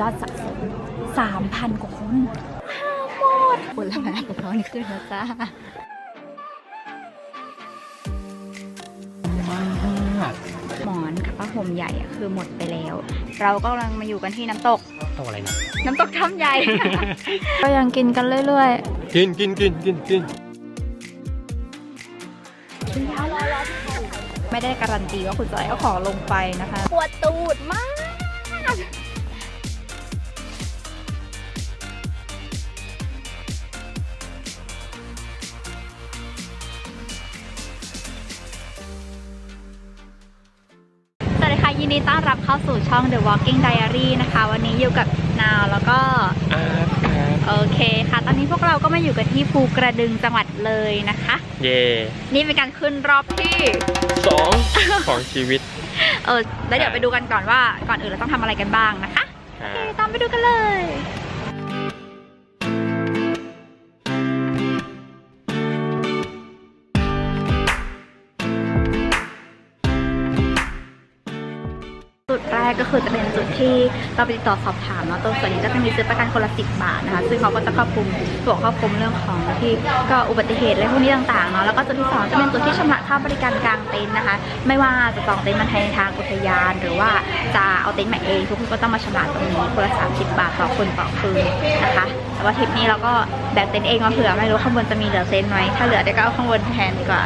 ยอดสะสม3,000 กว่าคนห้าหมดผลไม้ของเขานี่ขึ้นแล้วจ้ามากหมอนกับผ้าห่มใหญ่อะคือหมดไปแล้ว เราก็กำลังมาอยู่กันที่น้ำตกต้องอะไรนะ น้ำตกถ้ำใหญ่ ก็ยังกินกันเรื่อยกินกินกินกินกินๆไม่ได้การันตีว่าคุณจอยเอาของลงไปนะคะ ปวดตูดมาก เข้าสู่ช่อง The Walking Diary นะคะ วันนี้อยู่กับนาวแล้วก็อาร์ตครับโอเคค่ะ ตอนนี้พวกเราก็มาอยู่กันที่ภูกระดึงจังหวัดเลยนะคะ เย่นี่เป็นการขึ้นรอบที่ สอง ของชีวิตเออแล้วเดี๋ยวไปดูกันก่อนว่าก่อนอื่นเราต้องทำอะไรกันบ้างนะคะอ่าโอเคตามไปดูกันเลย รกก็คือจะเป็นจุดที่เราไปติดต่อสอบถามเนาะตรงส่วนนี้ก็จะมีซื้อประกันคนละสิบบาทนะคะ ซึ่งเขาก็จะครอบคลุมส่วนครอบคลุมเรื่องของที่ก็อุบัติเหตุอะไรพวกนี้ต่างๆเนาะแล้วก็จุดที่สองจะเป็นจุดที่ชำระค่าบริการกลางเต็นท์นะคะ ไม่ว่าจะจองเต็นท์มาในทางอุทยาน หรือว่าจะเอาเต็นท์มาเองทุกคนก็ต้องมาชำระตรงนี้คนละ30บาทต่อคนต่อคืนนะคะแต่ว่าทริปนี้เราก็แบ่งเต็นท์เองมาเผื่อไม่รู้ข้างบนจะมีเหลือเต็นท์ไหมถ้าเหลือเดี๋ยวก็เอาข้างบนแทนดีกว่า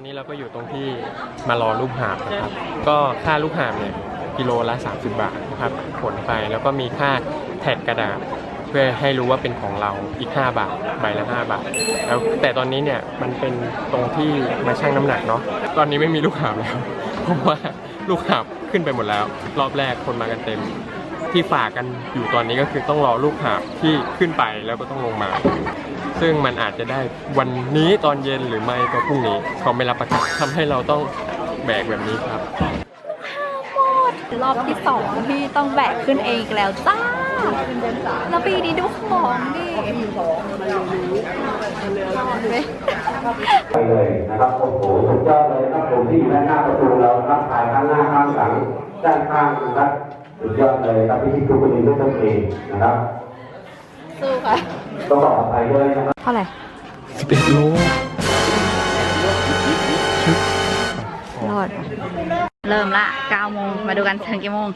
อนนี้เราก็อยู่ตรงที่มารอลูกหาบนะครับ ก็ค่าลูกหาบเนี่ยกิโลละ 30 บาทนะครับขนไปแล้วก็มีค่าแท็กกระดาษเพื่อให้รู้ว่าเป็นของเราอีก 5 บาทใบละ 5 บาท แล้วแต่ตอนนี้เนี่ยมันเป็นตรงที่มาชั่งน้ำหนักเนาะตอนนี้ไม่มีลูกหาบแล้วเพราะว่าลูกหาบขึ้นไปหมดแล้ว รอบแรกคนมากันเต็ม ที่ฝากกันอยู่ตอนนี้ก็คือต้องรอลูกหาบที่ขึ้นไปแล้วก็ต้องลงมา ซึ่งมันอาจจะได้วันนี้ตอนเย็นหรือไม่ก็พรุ่งนี้เขาไม่รับประกันทำให้เราต้องแบกแบบนี้ครับ รอบที่สองที่ต้องแบกขึ้นเองอีกแล้วจ้า แล้วปีนี้ดูของดิเว้ยไปเลยนะครับโอ้โหสุดยอดเลยครับผมที่อยู่ด้านหน้าประตูเราครับถ่ายข้างหน้าข้างหลังด้านข้างนะครับสุดยอดเลยครับพี่ที่ทุกคนนี้ด้วยตัวเองนะครับ สู้ค่ะ ต้องขออภัยด้วยนะครับเท่าไหร่11โลรอดเริ่มละ9โมงมาดูกันถึงกี่โมง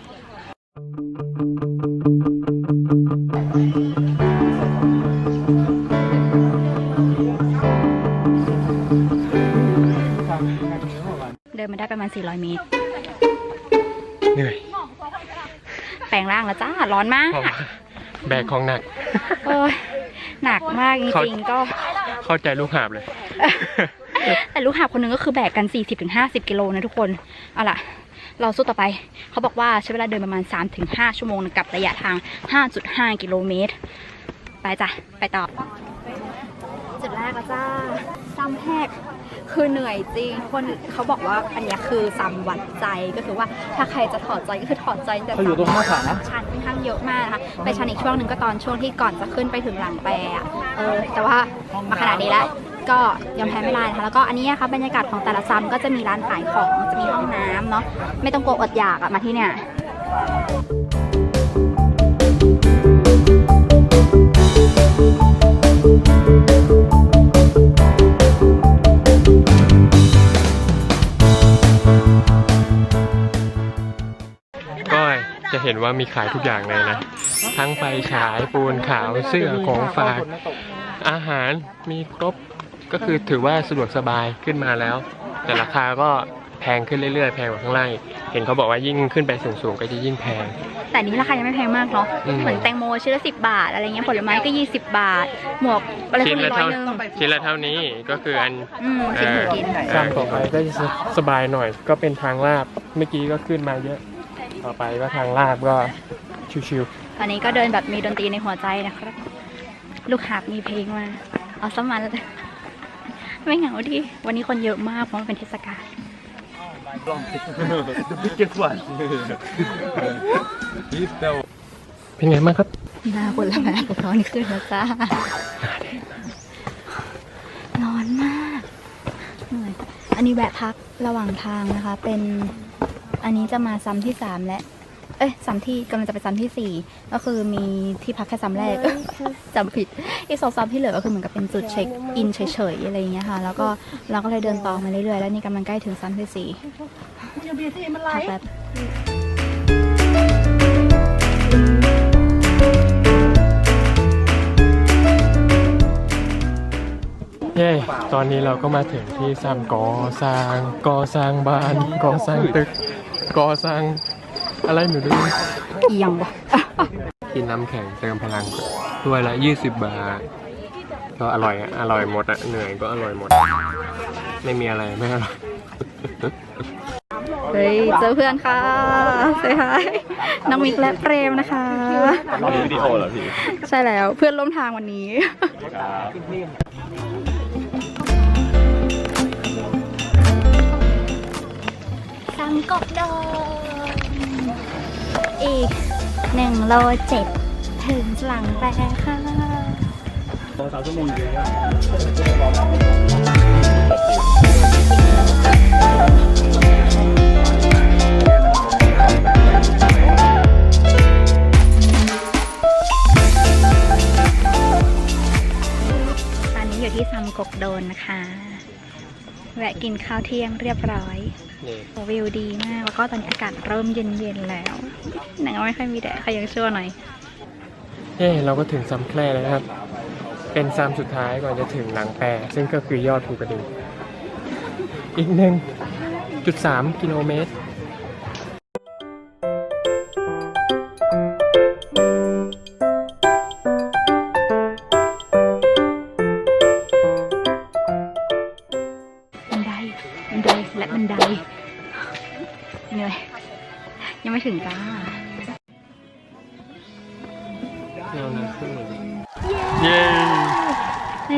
เดินมาได้ประมาณ 400 เมตร เหนื่อย แปลงร่างแล้วจ้า ร้อนมากเพราะว่า แบกของหนัก โอ้ยหนักมากจริงๆก็เข้าใจลูกหาบเลย แต่ลูกหาบคนหนึ่งก็คือแบกกัน 40-50 กิโลนะทุกคน เอาล่ะ เราสู้ต่อไป เขาบอกว่าใช้เวลาเดินประมาณ 3-5 ชั่วโมงกับระยะทาง 5.5 กิโลเมตร ไปจ้ะ ไปต่อ จุดแรกแล้วจ้าซ้ำแหก คือเหนื่อยจริงคนเขาบอกว่าอันเนี้ยคือซ้ำวัดใจก็คือว่าถ้าใครจะถอดใจก็คือถอดใจแต่เขาอยู่ตรงหน้าผาชันค่อนข้างเยอะมากนะคะไปชันอีกช่วงหนึ่งก็ตอนช่วงที่ก่อนจะขึ้นไปถึงหลังแปรอะเออแต่ว่ามาขนาดนี้แล้วก็ยอมแพ้ไม่ได้นะคะแล้วก็อันนี้นะคะบรรยากาศของแต่ละซัมก็จะมีร้านขายของจะมีห้องน้ำเนาะไม่ต้องกลัวอดอยากอะมาที่เนี่ย เห็นว่ามีขายทุกอย่างเลยนะ ทั้งไฟฉายปูนขาวเสื้อของฝาก อาหารมีครบก็คือถือว่าสะดวกสบายขึ้นมาแล้ว แต่ราคาก็แพงขึ้นเรื่อยๆ แพงกว่าข้างล่างอีกเห็นเขาบอกว่ายิ่งขึ้นไปสูงๆก็จะยิ่งแพง แต่นี้ราคายังไม่แพงมากเนาะอืม เหมือนแตงโมชิ้นละสิบบาท อะไรเงี้ยผลไม้ก็ยี่สิบบาท หมวกอะไรพวชิ้กนนี้ละร้อยเท่าหนึงชิ้นละเท่านี้ก็คืออัน อืมชิ้นหมูกินซ้ำต่อไปก็จะสบายหน่อย ก็เป็นทางลาบเมื่อกี้ก็ขึ้นมาเยอะ ต่อไปว่าทางลาบก็ชิวตอนนี้ก็เดินแบบมีดนตรีในหัวใจนะครับ ลูกหาบมีเพลงมาเอาสมันไม่เหงาดิวันนี้คนเยอะมากเพราะมันเป็นเทศกาล กล้องติด The biggest one นี่เดาๆ เป็นไงบ้างครับ หน้าคนละแม่ของเขานี่ขึ้นแล้วจ้า ร้อนมาก เหนื่อย อันนี้แวะพักระหว่างทางนะคะ เป็น อันนี้จะมาซ้ำที่สามและ เอ้ยซ้ำที่กำลังจะไปซ้ำที่สี่ก็คือมีที่พักแค่ซ้ำแรก จำผิด อีกสองซ้ำที่เหลือก็คือเหมือนกับเป็นจุดเช็คอินเฉยๆอะไรอย่างเงี้ยค่ะ แล้วก็เราก็เลยเดินต่อมาเรื่อยๆ แล้วนี่กำลังใกล้ถึงซ้ำที่สี่พักแป๊บเย้ตอนนี้เราก็มาถึงที่ซ้ำก่อสร้างก่อสร้างบ้านก่อสร้างตึก ก่อสร้างอะไรหนูดูอีหยังวะกินน้ำแข็งเติมพลังถ้วยละ20บาท ก็อร่อยอะอร่อยหมดอะเหนื่อยก็อร่อยหมด ไม่มีอะไรไม่อร่อยเฮ้ยเจอเพื่อนค่ะเซฮายน้องมิกและเปรมนะคะมีวิดีโอเหรอพี่ ใช่แล้วเพื่อนร่วมทางวันนี้ สังกบโดนอีกหนึ่งโลเจ็ดถึงหลังแปรค่ะตอนนี้อยู่ที่ซัมกกโดนนะคะ แวะกินข้าวเที่ยงเรียบร้อยนี่โอ้วิวดีมาก แล้วก็ตอนนี้อากาศเริ่มเย็นๆแล้ว หนังไม่ค่อยมีแดดใครยังชั่วหน่อยเย้เราก็ถึงซ้ำแคร่แล้วนะครับ เป็นซ้ำสุดท้ายก่อนจะถึงหลังแปร ซึ่งก็คือยอดภูกระดึงอีกหนึ่งจุดสามกิโลเมตร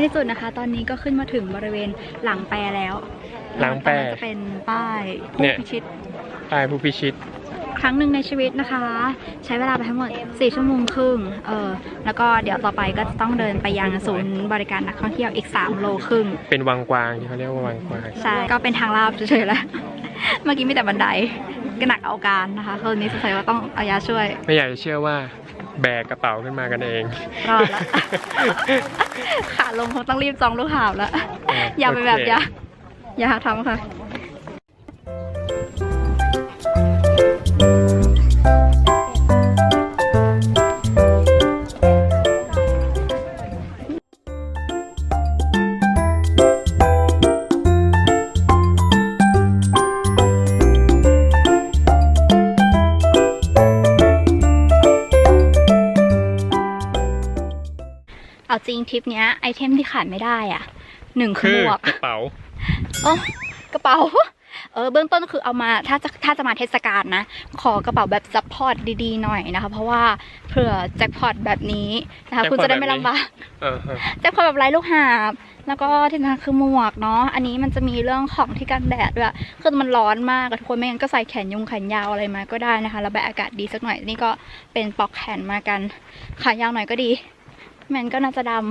ที่สุดนะคะ ตอนนี้ก็ขึ้นมาถึงบริเวณหลังแปรแล้วหลังแปรตรงนั้นจะเป็นป้ายเนี่ผู้ยพิชิตปลายผู้พิชิต ครั้งหนึ่งในชีวิตนะคะ ใช้เวลาไปทั้งหมด 4 ชั่วโมงครึ่งเออแล้วก็เดี๋ยวต่อไปก็จะต้องเดินไปยังศูนย์บริการนักท่องเที่ยวอีก 3 โลครึ่ง เป็นวังกวางที่เขาเรียกว่าวังกวาง ใช่ ก็เป็นทางลาบเฉยๆแล้ว เมื่อกี้มีแต่บันไดก็หนักเอาการนะคะคืนนี้สงสัยว่าต้องเอายาช่วย ไม่อยากจะเชื่อว่า แบกกระเป๋าขึ้นมากันเอง รอดละ ขาลงคงต้องรีบจองลูกหาบแล้วเอออย่าไปแบบโอเคอย่าอย่าหาทำค่ะ เอาจริงทริปเนี้ยไอเทมที่ขาดไม่ได้อะหนึ่งคืคืออหมวกกระเป๋าโอ้กระเป๋าเออเบื้องต้นคือเอามาถ้าจะถ้าจะมาเทศกาลนะ ขอกระเป๋าแบบซัพพอร์ตดีๆหน่อยนะคะ เพราะว่าเผื่อแจ็คพอตแบบนี้นะคะคุณจะได้ไม่ลำบากเออฮะแจ็คพอตแบบไร้ลูกหาบ แล้วก็ที่สำคัญคือหมวกเนาะอันนี้มันจะมีเรื่องของที่กันแดดด้วยคือมันร้อนมากอะทุกคนไม่งั้นก็ใส่แขนยงแขนยาวอะไรมาก็ได้นะคะระบายอากาศดีสักหน่อยนี่ก็เป็นปลอกแขนมากันขายาวหน่อยก็ดี แมงั้นก็น่าจะดำ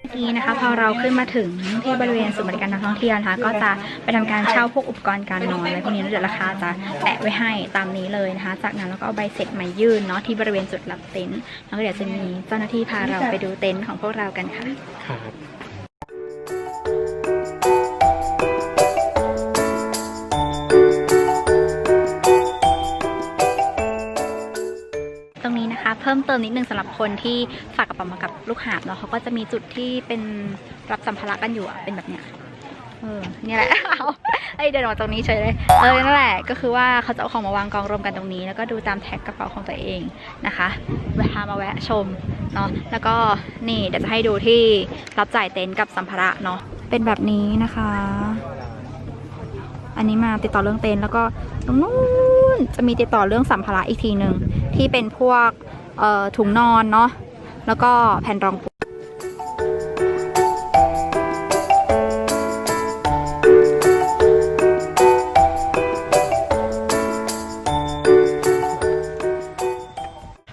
เมื่อกี้นะคะพอเราขึ้นมาถึงที่บริเวณศูนย์บริการนักท่องเที่ยวนะคะ ก็จะไปทำการเช่าพวกอุปกรณ์การนอนอะไรพวกนี้แล้วเดี๋ยวราคาจะแปะไว้ให้ตามนี้เลยนะคะ จากนั้นเราก็เอาใบเสร็จมายื่นเนาะที่บริเวณจุดรับเต็นท์แล้วก็เดี๋ยวจะมีเจ้าหน้าที่พาเราไปดูเต็นท์ของพวกเรากันค่ะ ติมนิดนึงสำหรับคนที่ฝากกระเป๋ามากับลูกหาบเนาะเขาก็จะมีจุดที่เป็นรับสัมภาระกันอยู่อะเป็นแบบเนี้ยเออนี่แหละเอาไอยเดินออกตรงนี้เฉยเลยเออนั่นแหละก็คือว่าเขาจะเอาของมาวางกองรวมกันตรงนี้ แล้วก็ดูตามแท็กกระเป๋าของตัวเองนะคะเวลามาแวะชมเนาะแล้วก็นี่เดี๋ยวจะให้ดูที่รับจ่ายเต็นท์กับสัมภาระเนาะเป็นแบบนี้นะคะ อันนี้มาติดต่อเรื่องเต็นท์แล้วก็ตรงนู้นจะมีติดต่อเรื่องสัมภาระอีกทีหนึ่งที่เป็นพวก ถุงนอนเนาะแล้วก็แผ่นรองปู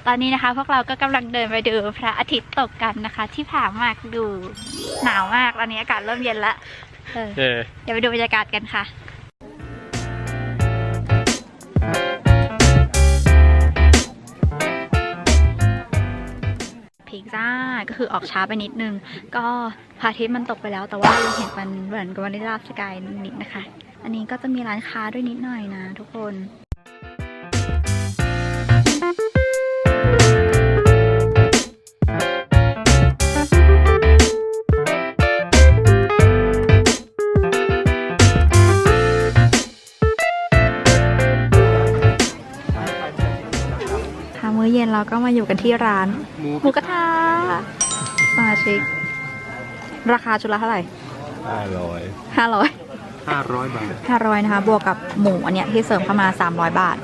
ตอนนี้นะคะพวกเราก็กำลังเดินไปดูพระอาทิตย์ตกกันนะคะ ที่ผามากดูหนาวมากตอนนี้อากาศเริ่มเย็นละเดี๋ยวไปดูบรรยากาศกันค่ะ พีกจ้า ก็คือออกช้าไปนิดนึง ก็พระอาทิตย์มันตกไปแล้ว แต่ว่ายังเห็นมันเหมือนกับวันนี้ราบสกายนิดนะคะ อันนี้ก็จะมีร้านค้าด้วยนิดหน่อยนะทุกคน เย็นเราก็มาอยู่กันที่ร้านหมูหมูกระทะสมาชิก ราคาชุดละเท่าไหร่ห้าร้อยห้าร้อยห้าร้อยบาทห้าร้อยนะคะ บวกกับหมูอันเนี้ยที่เสริมเข้ามาสามร้อยบาท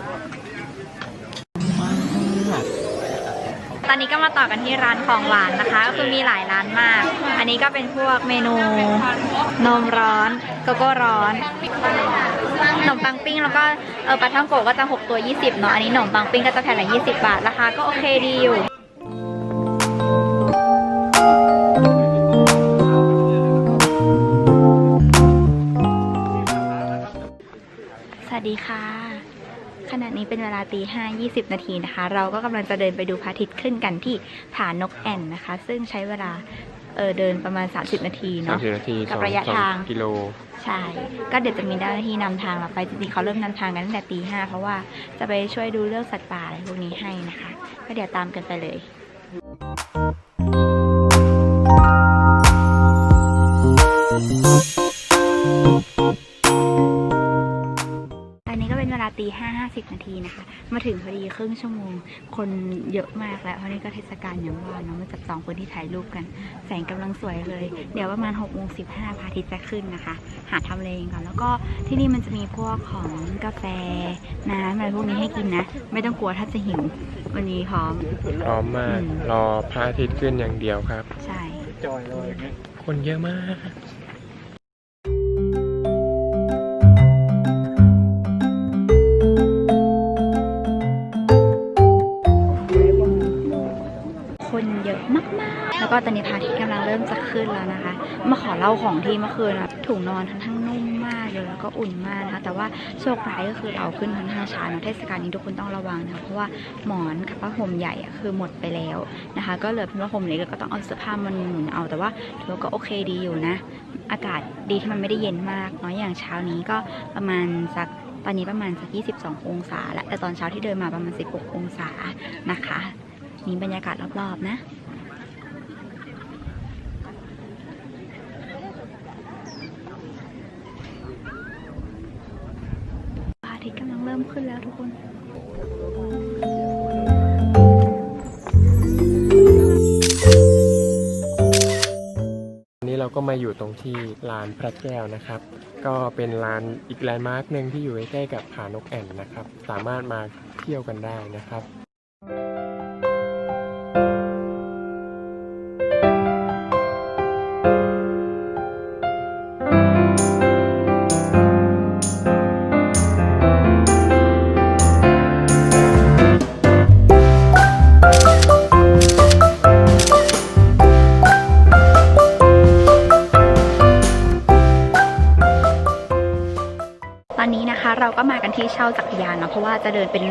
อนนี้ก็มาต่อกันที่ร้านของหวานนะคะ ก็คือมีหลายร้านมาก อันนี้ก็เป็นพวกเมนูนมร้อนโกโก้ร้อนขนมปังปิ้งแล้วก็เออปลาท่องโกะก็จะ 6 ตัว 20 เนาะ อันนี้ขนมปังปิ้งก็จะแผ่นละ 20 บาท ราคาก็โอเคดีอยู่สวัสดีค่ะ นี้เป็นเวลาตีห้ายี่สิบนาทีนะคะ เราก็กำลังจะเดินไปดูพระอาทิตย์ขึ้นกันที่ผานกแอ่นนะคะ ซึ่งใช้เวลาเออเดินประมาณ 30 นาทีสามเนาะสิบนาทีกับสองระยะสองทางกิโลใช่ก็เดี๋ยวจะมีเจ้าหน้าที่นำทางเราไปจริงๆเขาเริ่มนำทางกันตั้งแต่ตีห้าเพราะว่าจะไปช่วยดูเรื่องสัตว์ป่าอะไรพวกนี้ให้นะคะ ก็เดี๋ยวตามกันไปเลย อันนี้ก็เป็นเวลาตีห้าห้าสิบนาทีนะคะ มาถึงพอดีครึ่งชั่วโมง คนเยอะมากแล้ว เพราะนี่ก็เทศกาลอย่างว่าเนาะมาจับจองพื้นที่ถ่ายรูปกัน แสงกำลังสวยเลย เดี๋ยวประมาณ6กโมงสิพระอาทิตย์จะขึ้นนะคะ หาทำเลงก่อน แล้วก็ที่นี่มันจะมีพวกของกาแฟน้ำอะไรพวกนี้ให้กินนะ ไม่ต้องกลัวถ้าจะหิว วันนี้พร้อม พร้อมมากอืมรอพระอาทิตย์ขึ้นอย่างเดียวครับ ใช่ จอยเลยคนเยอะมาก เล่าของที่เมื่อคืนนะถุงนอนค่อนข้างนุ่มมากเลยแล้วก็อุ่นมากนะคะแต่ว่าโชคร้ายก็คือเราขึ้นค่อนข้างช้าเนะเทศกาลนี้ทุกคนต้องระวังนะคะเพราะว่าหมอนกับผ้าห่มใหญ่คือหมดไปแล้วนะคะ ก็เหลือเพียงผ้าห่มเล็กก็ต้องเอาเสื้อผ้ามันหนุนเอาแต่ว่าถือว่าก็โอเคดีอยู่นะ อากาศดีที่มันไม่ได้เย็นมากเนาะอย่างเช้านี้ก็ประมาณสักตอนนี้ประมาณสัก 22 องศาแล้วแต่ตอนเช้าที่เดินมาประมาณ 16 องศานะคะนี่บรรยากาศรอบๆนะ ก็มาอยู่ตรงที่ลานพระแก้วนะครับ ก็เป็นลานอีกแลนด์มาร์กหนึ่งที่อยู่ใกล้ๆกับผานกแอ่นนะครับ สามารถมาเที่ยวกันได้นะครับ ว่าจะเดินเป็น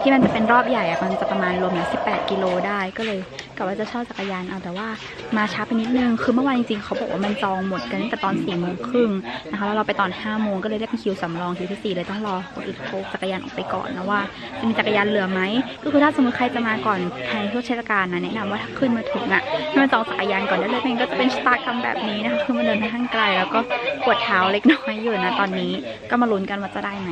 ที่มันจะเป็นรอบใหญ่อะมันจะประมาณรวมแล้ว 18 กิโลได้ก็เลยกะว่าจะเช่าจักรยานเอาแต่ว่ามาช้าไปนิดนึงคือเมื่อวานจริงๆเขาบอกว่ามันจองหมดกันตั้งแต่ตอน4โมงครึ่งนะคะแล้วเราไปตอน5โมงก็เลยได้เป็นคิวสำรองคิวที่ 4 เลยต้องรอคนอื่นโทรจักรยานออกไปก่อนนะว่าจะมีจักรยานเหลือไหมก็คือถ้าสมมติใครจะมาก่อนภายในช่วงเทศกาลนะแนะนำว่าถ้าขึ้นมาถึงอะให้มาจองจักรยานก่อนได้เลยไม่งั้นก็จะเป็นสตาร์ทำแบบนี้นะคะคือมันเดินค่อนข้างไกลแล้วก็ปวดเท้าเล็กน้อยอยู่นะตอนนี้ก็มาลุ้นกันว่าจะได้ไหม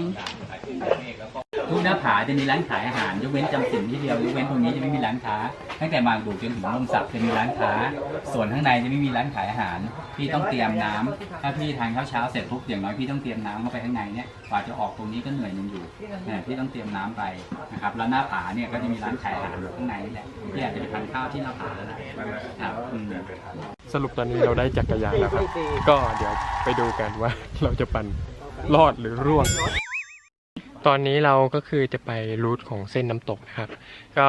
ทุกหน้าผาจะมีร้านขายอาหารยกเว้นจำสินที่เดียวยกเว้นตรงนี้จะไม่มีร้านค้าตั้งแต่บาดูจนถึงลมสักจะมีร้านค้า ส่วนข้างในจะไม่มีร้านขายอาหาร พี่ต้องเตรียมน้ำถ้าพี่ทานข้าวเช้าเสร็จปุ๊บอย่างน้อยพี่ต้องเตรียมน้ำเข้าไปข้างในเนี่ยกว่าจะออกตรงนี้ก็เหนื่อยมันอยู่เนี่ยพี่ต้องเตรียมน้ำไปนะครับแล้วหน้าผาเนี่ยก็จะมีร้านขายอาหารอยู่ข้างในนี่แหละพี่อาจจะไปทานข้าวที่หน้าผานะครับสรุปตอนนี้เราได้จักรยานแล้วครับ ก็เดี๋ยวไปดูกันว่าเราจะปั่นรอดหรือร่วง ตอนนี้เราก็คือจะไปรูทของเส้นน้ำตกนะครับ ก็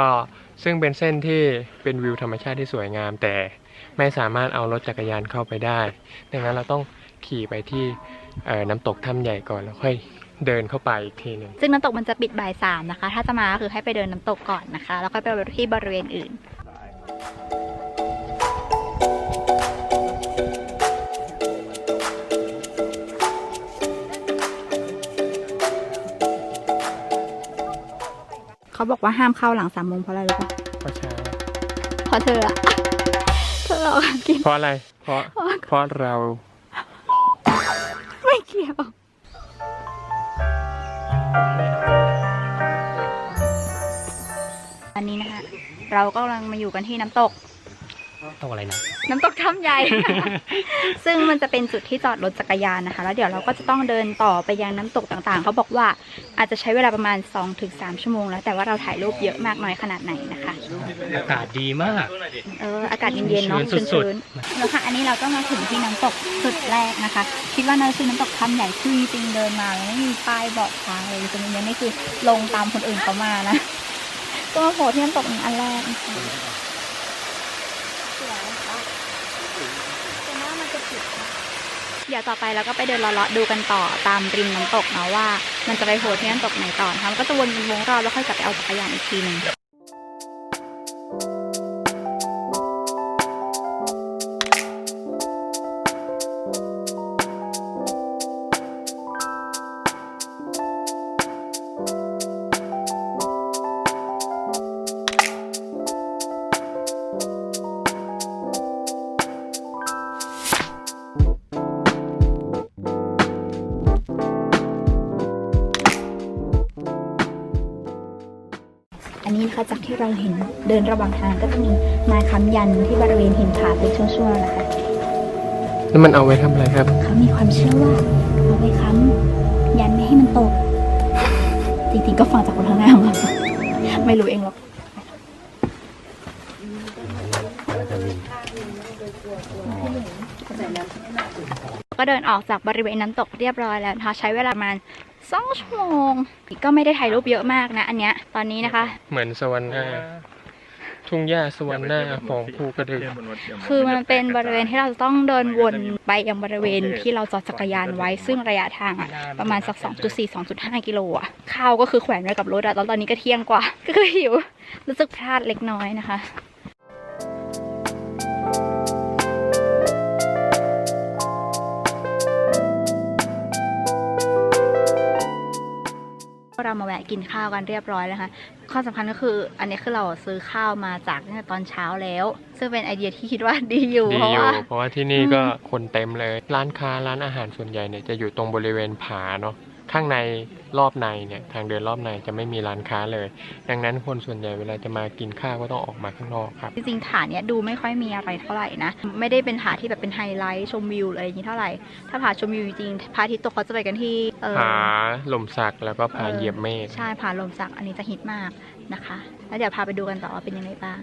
ซึ่งเป็นเส้นที่เป็นวิวธรรมชาติที่สวยงาม แต่ไม่สามารถเอารถจักรยานเข้าไปได้ ดังนั้นเราต้องขี่ไปที่น้ำตกถ้ำใหญ่ก่อนแล้วค่อยเดินเข้าไปอีกทีหนึ่งซึ่งน้ำตกมันจะปิดบ่ายสามนะคะ ถ้าจะมาก็คือให้ไปเดินน้ำตกก่อนนะคะ แล้วก็ไปที่บริเวณอื่น เขาบอกว่าห้ามเข้าหลังสามโมงเพราะอะไรรู้ปะเพราะช้าเพราะเธออะเธอหลอกกิน เพราะอะไร เพราะ เพราะเรา ไม่เกี่ยว อันนี้นะคะเราก็กำลังมาอยู่กันที่น้ำตก ตกอะไรนะ น้ำตกถ้ำใหญ่ ซึ่งมันจะเป็นจุดที่จอดรถจักรยานนะคะ แล้วเดี๋ยวเราก็จะต้องเดินต่อไปยังน้ำตกต่างๆ เขาบอกว่าอาจจะใช้เวลาประมาณ 2-3 ชั่วโมงแล้ว แต่ว่าเราถ่ายรูปเยอะมากน้อยขนาดไหนนะคะ อากาศดีมาก เออ อากาศเย็นๆเนาะชื้นสุดๆชื้นๆแล้วค่ะ อันนี้เราก็มาถึงที่น้ำตกจุดแรกนะคะ คิดว่าน่าจะคือน้ำตกถ้ำใหญ่คือจริงๆเดินมาแล้วไม่มีป้ายบอกทางเลยตรงนี้นี่คือลงตามคนอื่นเขามานะ ก็มาโผล่ที่น้ำตกนี้อันแรกนะคะ เดี๋ยวต่อไปเราก็ไปเดินเลาะๆดูกันต่อตามริมน้ำตกเนาะว่า มันจะไปโผล่ที่น้ำตกไหนต่อนะคะมันก็จะวนเป็นวงรอบแล้วค่อยกลับไปเอาจักรยานอีกทีหนึ่ง ที่เราเห็นเดินระหว่างทางก็จะมีไม้ค้ำยันที่บริเวณหินผาเป็นช่วงๆนะคะแล้วมันเอาไว้ทำอะไรครับ เขามีความเชื่อว่าเอาไว้ค้ำยันไม่ให้มันตก จริงๆก็ฟังจากคนข้างหน้ามาไม่รู้เองหรอก ก็เดินออกจากบริเวณน้ำตกเรียบร้อยแล้วนะคะใช้เวลาประมาณสองชั่วโมงก็ไม่ได้ถ่ายรูปเยอะมากนะ อันเนี้ยตอนนี้นะคะ เหมือนสวรรค์หน้าทุ่งหญ้าสวรรค์หน้าของภูกระดึงคือมันเป็นบริเวณที่เราจะต้องเดินวนไปยังบริเวณที่เราจอดจักรยานไว้ ซึ่งระยะทางอะประมาณสัก 2.4 2.5 กิโลอะข้าวก็คือแขวนไว้กับรถอะแล้วตอนนี้ก็เที่ยงกว่า ก็คือหิวรู้สึกพลาดเล็กน้อยนะคะ เรามาแวะกินข้าวกันเรียบร้อยแล้วค่ะข้อสำคัญก็คือ อันนี้คือเราซื้อข้าวมาจากตั้งแต่ตอนเช้าแล้ว ซึ่งเป็นไอเดียที่คิดว่าดีอยู่ ดีเพราะอยู่ว่า เพราะว่าที่นี่ก็คนเต็มเลย ร้านค้าร้านอาหารส่วนใหญ่เนี่ยจะอยู่ตรงบริเวณผาเนาะ ข้างในรอบในเนี่ยทางเดินรอบในจะไม่มีร้านค้าเลย ดังนั้นคนส่วนใหญ่เวลาจะมากินข้าวก็ต้องออกมาข้างนอกครับ จริงๆฐานเนี้ยดูไม่ค่อยมีอะไรเท่าไหร่นะ ไม่ได้เป็นฐานที่แบบเป็นไฮไลท์ชมวิวอะไรอย่างนี้เท่าไหร่ ถ้าผาชมวิวจริงๆพระอาทิตย์ตกเขาจะไปกันที่เออผาลมสักแล้วก็ผาเออเหยียบเมฆใช่ผาลมสักอันนี้จะฮิตมากนะคะ แล้วเดี๋ยวพาไปดูกันต่อว่าเป็นยังไงบ้าง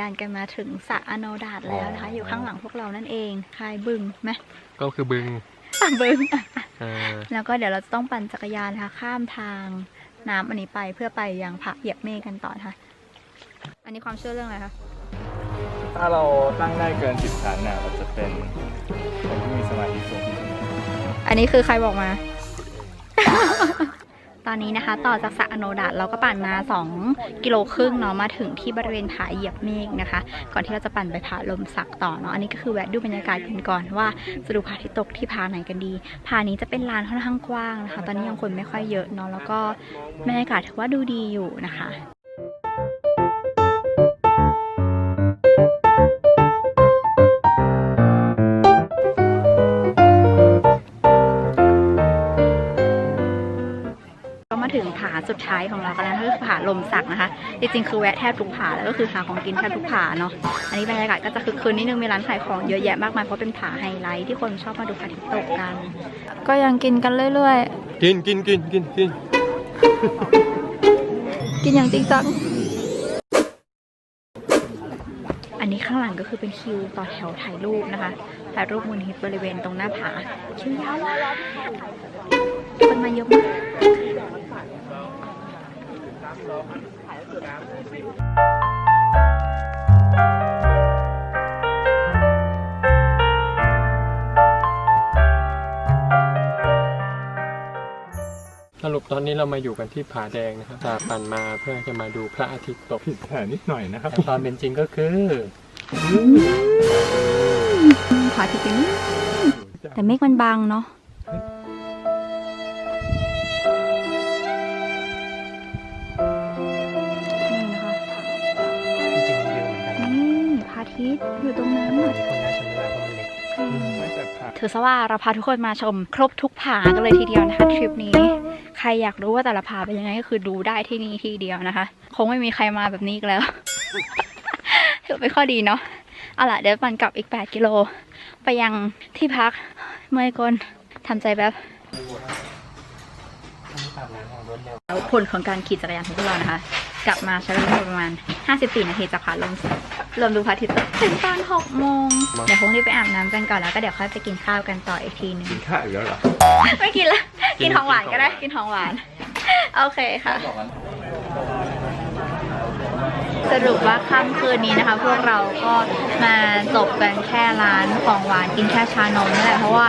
ยานกันมาถึงสระอโนดาตแล้วนะคะ อยู่ข้างหลังพวกเรานั่นเองคายบึงไหมก็คือบึงอะบึงอ่าแล้วก็เดี๋ยวเราจะต้องปั่นจักรยานนะคะข้ามทางน้ำอันนี้ไปเพื่อไปยังผาเหยียบเมฆกันต่อนะคะอันนี้ความเชื่อเรื่องอะไรคะถ้าเราตั้งได้เกินสิบชั้นน่ะเราจะเป็นคนที่มีสมาธิสูงที่สุดอันนี้คือใครบอกมาต อนนี้นะคะ ต่อจากสระอโนดาตเราก็ปั่นมา 2 กิโลครึ่งเนาะมาถึงที่บริเวณผาเหยียบเมฆนะคะ ก่อนที่เราจะปั่นไปผาลมสักต่อเนาะอันนี้ก็คือแวะดูบรรยากาศกันก่อนว่าจะดูผาที่ตกที่ผาไหนกันดีผานี้จะเป็นลานค่อนข้างกว้างนะคะ ตอนนี้ยังคนไม่ค่อยเยอะเนาะแล้วก็บรรยากาศถือว่าดูดีอยู่นะคะ สุดท้ายของเรากันแล้วก็คือผาลมสักนะคะ จริงๆคือแวะแทบทุกผาแล้วก็คือหาของกินแทบทุกผาเนาะ อันนี้บรรยากาศก็จะคือคืนนิดนึงมีร้านขายของเยอะแยะมากมายเพราะเป็นผาไฮไลท์ที่คนชอบมาดูพระอาทิตย์ตกกัน ก็ยังกินกันเรื่อยกินกินกินกินกินๆกินอย่างจริงจังอันนี้ข้างหลังก็คือเป็นคิวต่อแถวถ่ายรูปนะคะถ่ายรูปมูลฮิตบริเวณตรงหน้าผาคิวยาวมากคนมาเยอะมาก สรุปตอนนี้เรามาอยู่กันที่ผาแดงนะครับจะปั่นมาเพื่อจะมาดูพระอาทิตย์ตกผิดแผนนิดหน่อยนะครับแต่ความเป็นจริงก็คือผาที่จริงแต่เมฆมันบางเนาะ ถือซะว่าเราพาทุกคนมาชมครบทุกผากันเลยทีเดียวนะคะทริปนี้ ใครอยากรู้ว่าแต่ละผาเป็นยังไงก็คือดูได้ที่นี่ที่เดียวนะคะ คงไม่มีใครมาแบบนี้อีกแล้วถือเป็นข้อดีเนาะเอาล่ะเดี๋ยวปั่นกลับอีก 8 กิโล ไปยังที่พักเมื่อยกลทำใจแบบ ผลของการขี่จักรยานของพวกเรานะคะ กลับมาใช้เวลาประมาณ 54 นาทีจากผาลงรวมดูพระอาทิตย์ตกถึงตอน 6 โมง เดี๋ยวคงรีบไปอาบน้ำกันก่อนแล้วก็เดี๋ยวค่อยไปกินข้าวกันต่ออีกทีหนึง กินข้าวอีกแล้วเหรอ ไม่กินละ กินของหวานก็ได้ กินของหวาน โอเคค่ะ สรุปว่าค่ำคืนนี้นะคะ พวกเราก็มาจบกันแค่ร้านของหวานกินแค่ชานมนี่แหละเพราะว่า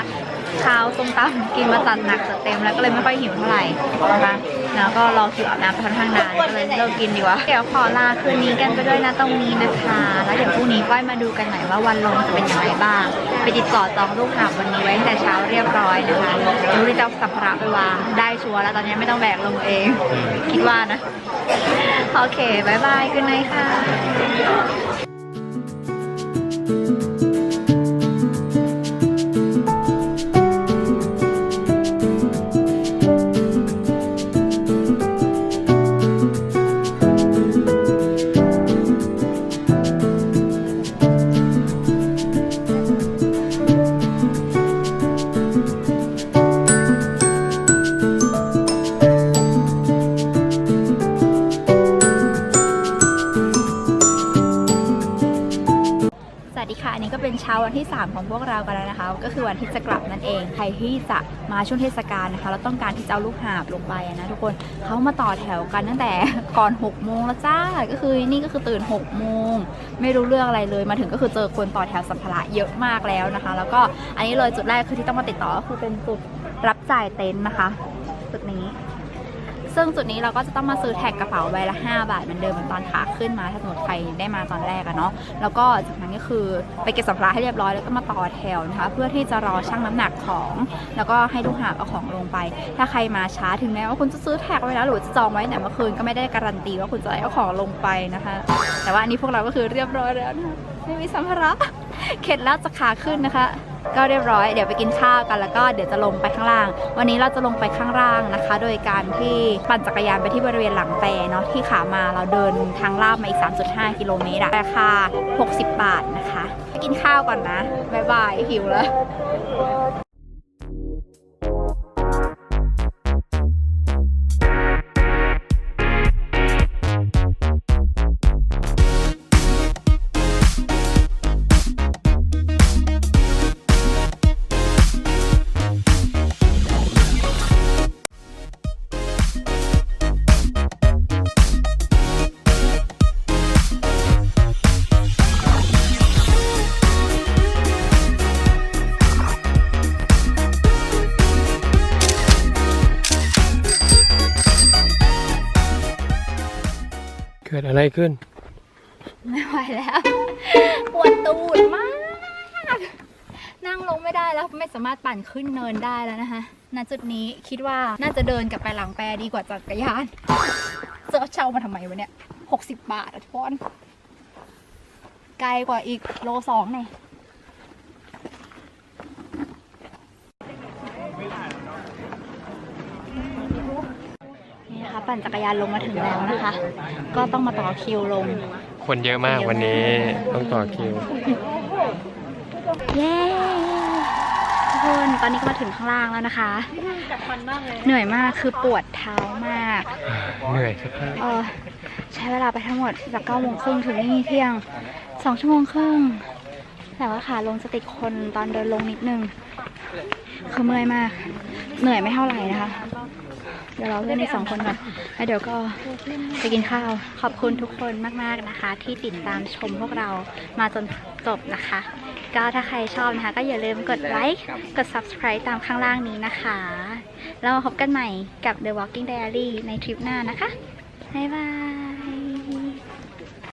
ข้าวส้มตำกินมาจัดหนักจัดเต็มแล้วก็เลยไม่ค่อยหิวเท่าไหร่นะคะ แล้วก็รอคิวอาบน้ำไปค่อนข้างนานก็เลยเลิกกินดีกว่า เดี๋ยวขอลาคืนนี้กันไปด้วยนะตรงนี้นะคะ แล้วเดี๋ยวพรุ่งนี้ก้อยมาดูกันหน่อยว่าวันลงจะเป็นยังไงบ้าง ไปติดต่อจองลูกหาบวันนี้ไว้ตั้งแต่เช้าเรียบร้อยนะคะรู้ที่จะสัมภาระไปวางได้ชัวร์แล้วตอนนี้ไม่ต้องแบกลงเอง คิดว่านะ โอเคบายบายกันเลยค่ะ 3 ของพวกเรากันแล้วนะคะ ก็คือวันที่จะกลับนั่นเอง ใครที่จะมาช่วงเทศกาลนะคะ แล้วต้องการที่จะเอาลูกหาบลงไปนะทุกคนเขามาต่อแถวกันตั้งแต่ก่อน 6 โมงแล้วจ้า ก็คือนี่ก็คือตื่น 6 โมง ไม่รู้เรื่องอะไรเลย มาถึงก็คือเจอคนต่อแถวสัมภาระเยอะมากแล้วนะคะ แล้วก็อันนี้เลยจุดแรกคือที่ต้องมาติดต่อก็คือเป็นจุดรับจ่ายเต็นท์นะคะจุดนี้ ซึ่งจุดนี้เราก็จะต้องมาซื้อแท็กกระเป๋าใบละ 5 บาทเหมือนเดิมเหมือนตอนขาขึ้นมาถ้าสมมติใครได้มาตอนแรกอะเนาะแล้วก็จากนั้นก็คือไปเก็บสัมภาระให้เรียบร้อยแล้วก็มาต่อแถวนะคะเพื่อที่จะรอชั่งน้ำหนักของ แล้วก็ให้ลูกหาบเอาของลงไป ถ้าใครมาช้าถึงแม้ว่าคุณจะซื้อแท็กไว้แล้วหรือจะจองไว้แต่เมื่อคืนก็ไม่ได้การันตีว่าคุณจะได้เอาของลงไปนะคะ แต่ว่าอันนี้พวกเราก็คือเรียบร้อยแล้วนะคะไม่มีสัมภาระ เข็ดแล้วจะขาขึ้นนะคะ ก็เรียบร้อยเดี๋ยวไปกินข้าวกันแล้วก็เดี๋ยวจะลงไปข้างล่าง วันนี้เราจะลงไปข้างล่างนะคะ โดยการที่ปั่นจักรยานไปที่บริเวณหลังแปรเนาะที่ขามาเราเดินทางลาบมาอีก 3.5 กิโลเมตรอะราคา 60 บาทนะคะไปกินข้าวก่อนนะบ๊ายบายหิวแล้ว อะไรขึ้น ไม่ไหวแล้ว ปวดตูดมาก นั่งลงไม่ได้แล้วไม่สามารถปั่นขึ้นเนินได้แล้วนะคะณจุดนี้คิดว่าน่าจะเดินกลับไปหลังแปรดีกว่าจักรยานจะเอเช่ามาทำไมวะเนี่ยหกสิบบาทอะทุกคนไกลกว่าอีกโลสองเนี่ย นี่นะคะ ปั่นจักรยานลงมาถึงแล้วนะคะ ก็ต้องมาต่อคิวลง คนเยอะมากวันนี้ต้องต่อคิว เย้ทุกคนตอนนี้ก็มาถึงข้างล่างแล้วนะคะ เหนื่อยมากคือปวดเท้ามากเหนื่อยครับเออใช้เวลาไปทั้งหมดจากเก้าโมงครึ่งถึงนี่เที่ยงสองชั่วโมงครึ่งแต่ว่าขาลงจะติดคนตอนเดินลงนิดนึงคือเมื่อยมาก เหนื่อยไม่เท่าไหร่นะคะเดี๋ยวเราเล่นในสองคนก่อนแล้วเดี๋ยวก็ไปกินข้าว ขอบคุณทุกคนมากๆนะคะ ที่ติดตามชมพวกเรามาจนจบนะคะ ก็ถ้าใครชอบนะคะ ก็อย่าลืมกดไลค์กด subscribe ตามข้างล่างนี้นะคะ แล้วมาพบกันใหม่กับ The Walking Diary ในทริปหน้านะคะบ๊ายบาย